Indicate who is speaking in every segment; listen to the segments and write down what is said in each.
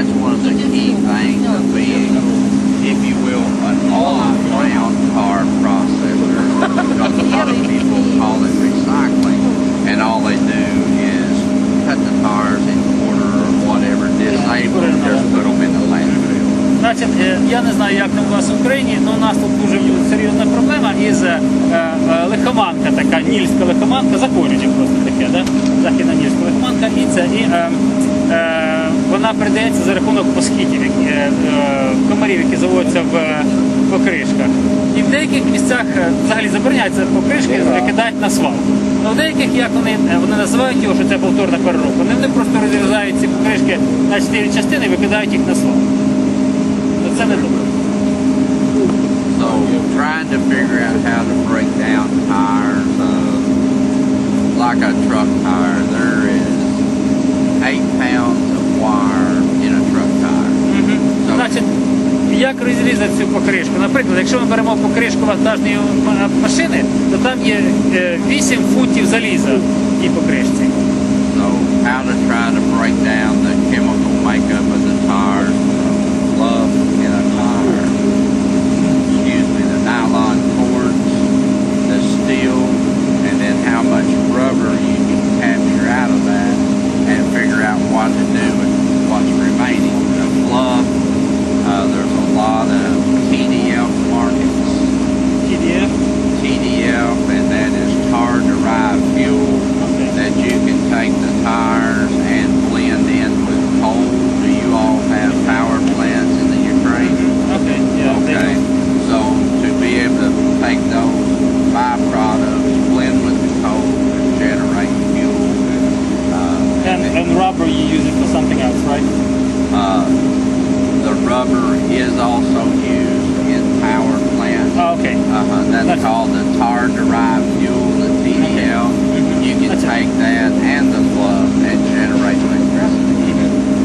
Speaker 1: that's one of the key things of being, if you will, an all-around car processor. because a lot of people call it recycling, and all they do is cut the tires in quarter or whatever, disable them, just put them in the landfill.
Speaker 2: Значить, я не знаю, як там у вас в Україні, але у нас тут дуже серйозна проблема із лихоманка така, нільська лихоманка, закорює просто таке, да? західна нільська лихоманка, і це і вона передається за рахунок москітів, е, е, комарів, які заводяться в е, покришках. І в деяких місцях е, взагалі забороняється покришки викидають на свалку. Ну, в деяких, як вони, е, вони називають його, що це повторна переробка, вони, вони просто розрізають ці покришки на чотири частини і викидають їх на свалку. Ну, Це не добре.
Speaker 1: So trying to figure out how to break down tires, uh, like a truck tire, there is eight pounds of wire in a truck tire.
Speaker 2: So Значить, як розрізати цю покришку? Наприклад, якщо ми беремо покришку вантажної машини, то там є е, 8 футів заліза в тій покришці.
Speaker 1: So how to try to break down the chemical makeup of the tires, love you a is also used in power plants.
Speaker 2: Oh, okay.
Speaker 1: Uh-huh, that's That's- called the tar derived fuel, the TDL.
Speaker 2: Mhm.
Speaker 1: You can That's it. take that and the fluff and generate electricity.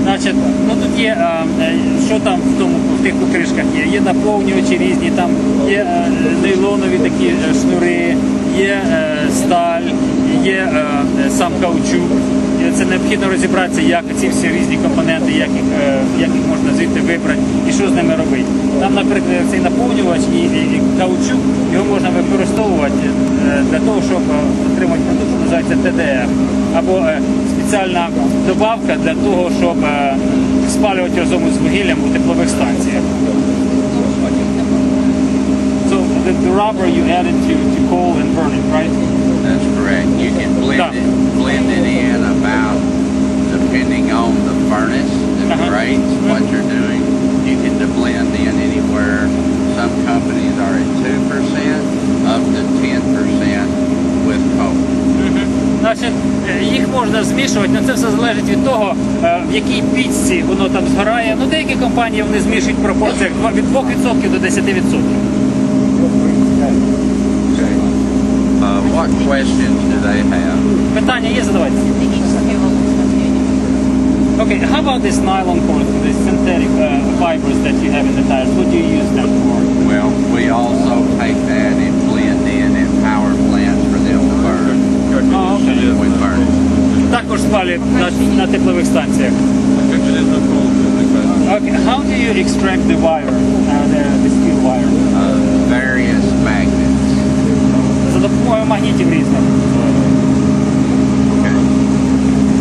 Speaker 2: Значить, ну тут є, е, е, що там в тому в тих покришках є. Є наповнювачі різні, там є е, нейлонові такі е, шнури, є е, сталь, є е, сам каучук. Це необхідно розібратися, як ці всі різні компоненти, як їх, е, як їх можна звідти вибрати і що з ними робити. Там, наприклад, цей наповнювач і, і, і каучук, його можна використовувати для того, щоб отримати продукт, що називається ТДР. Або спеціальна добавка для того, щоб спалювати разом з вугіллям у теплових станціях. So the, the rubber you add it to, to coal and burn it, right?
Speaker 1: That's correct. You can blend it, blend it in about, depending on the furnace, the Uh-huh. grades, what you're doing. You can blend in anywhere. Some companies are at two percent, up to ten percent with coal.
Speaker 2: Значить, е, їх можна змішувати, але це все залежить від того, е, в якій пічці воно там згорає. Ну, деякі компанії вони змішують два- від 2% до 10%.
Speaker 1: Uh, what questions do they have?
Speaker 2: Питання є, задавайте.
Speaker 3: Технические волокна
Speaker 2: Okay, how about this nylon cord, these synthetic uh, fibers that you have in the tires? What do you use them for?
Speaker 1: Well, we also take that and blend in in power plants for them to burn.
Speaker 2: Oh, okay.
Speaker 1: We burn it.
Speaker 2: Також спалюють на, на теплових станціях. Okay, how do you extract the wire, uh, the, the steel wire? допомогою магнітів різних.
Speaker 1: Okay.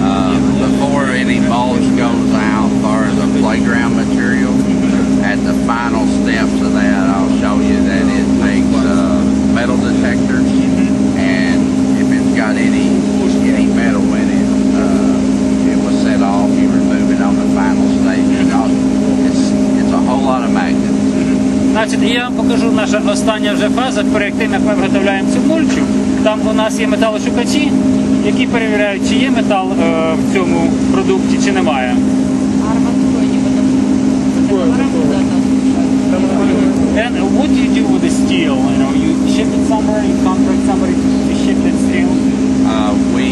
Speaker 1: Uh, before any mulch goes out, as far as a playground material, at the final steps of that, I'll show you that it takes uh, metal detectors, and if it's got any any metal in it, uh, it will set off. You remove it on the final stage because it's it's a whole lot of magnets.
Speaker 2: Значить, і я вам покажу наша остання вже фаза перед тим, як ми виготовляємо цю мульчу. Там у нас є металошукачі, які перевіряють, чи є метал е, в цьому продукті, чи немає.
Speaker 3: Арматуру они потом затоваром куда-то
Speaker 2: And what do you do with the steel? You know, you ship it somewhere, you contract somebody to, to ship that steel.
Speaker 1: Uh, we,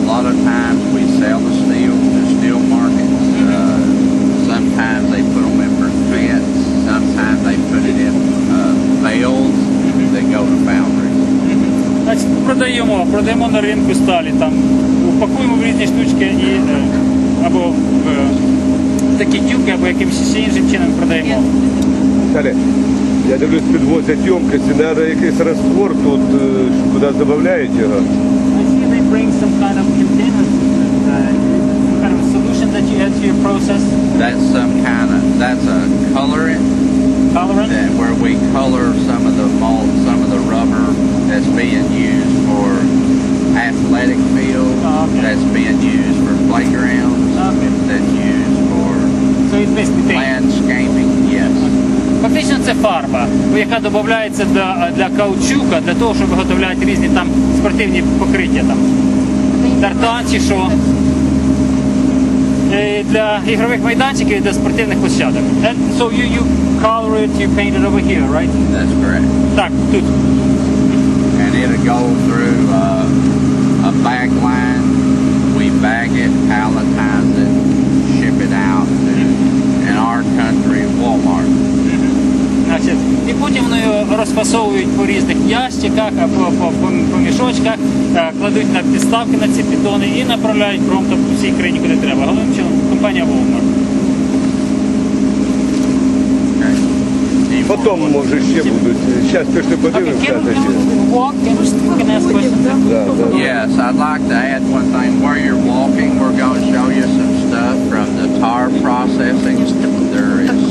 Speaker 1: a lot of times we sell the steel to steel markets. Uh, sometimes they put them in prevents. Sometimes they put it in uh, bales that go to foundries.
Speaker 2: Значить, продаємо, на ринку сталі, там упакуємо в різні штучки і е, або в е, такі тюки, або якимось іншим чином продаємо.
Speaker 4: Далі. Я дивлюсь, підвозять ємкості, треба якийсь раствор тут, е, куди додають його. I
Speaker 2: see they bring some kind of containers, uh, some kind of solution that you add to your process.
Speaker 1: That's some kind of, that's a color it,
Speaker 2: Colorant?
Speaker 1: that where we color some of the malt, some of the rubber that's being used for athletic fields,
Speaker 2: Oh, okay.
Speaker 1: that's being used for playgrounds,
Speaker 2: Okay.
Speaker 1: that's used for
Speaker 2: So it's basically paint.
Speaker 1: landscaping. Yes.
Speaker 2: Фактично це фарба, яка додається для, для каучука, для того, щоб виготовляти різні там спортивні покриття там.
Speaker 3: Тартан чи що.
Speaker 2: Е, Для ігрових майданчиків і для спортивних площадок. And so you, you color it, you paint it over here, right?
Speaker 1: That's correct.
Speaker 2: Так, тут.
Speaker 1: and it'll go through uh, a bag line. We bag it, palletize it, ship it out to,
Speaker 2: значить, і потім вони розфасовують по різних ящиках або по, по, по мішочках, е, кладуть на підставки на ці піддони і направляють промтом по всій країні, куди треба. Головним чином компанія Walmart.
Speaker 1: Потім, може, ще будуть.
Speaker 4: Зараз пішли подивимося.
Speaker 1: Yes, I'd like to add thing. Where you're walking, we're going to show you some stuff from the tar processing. There is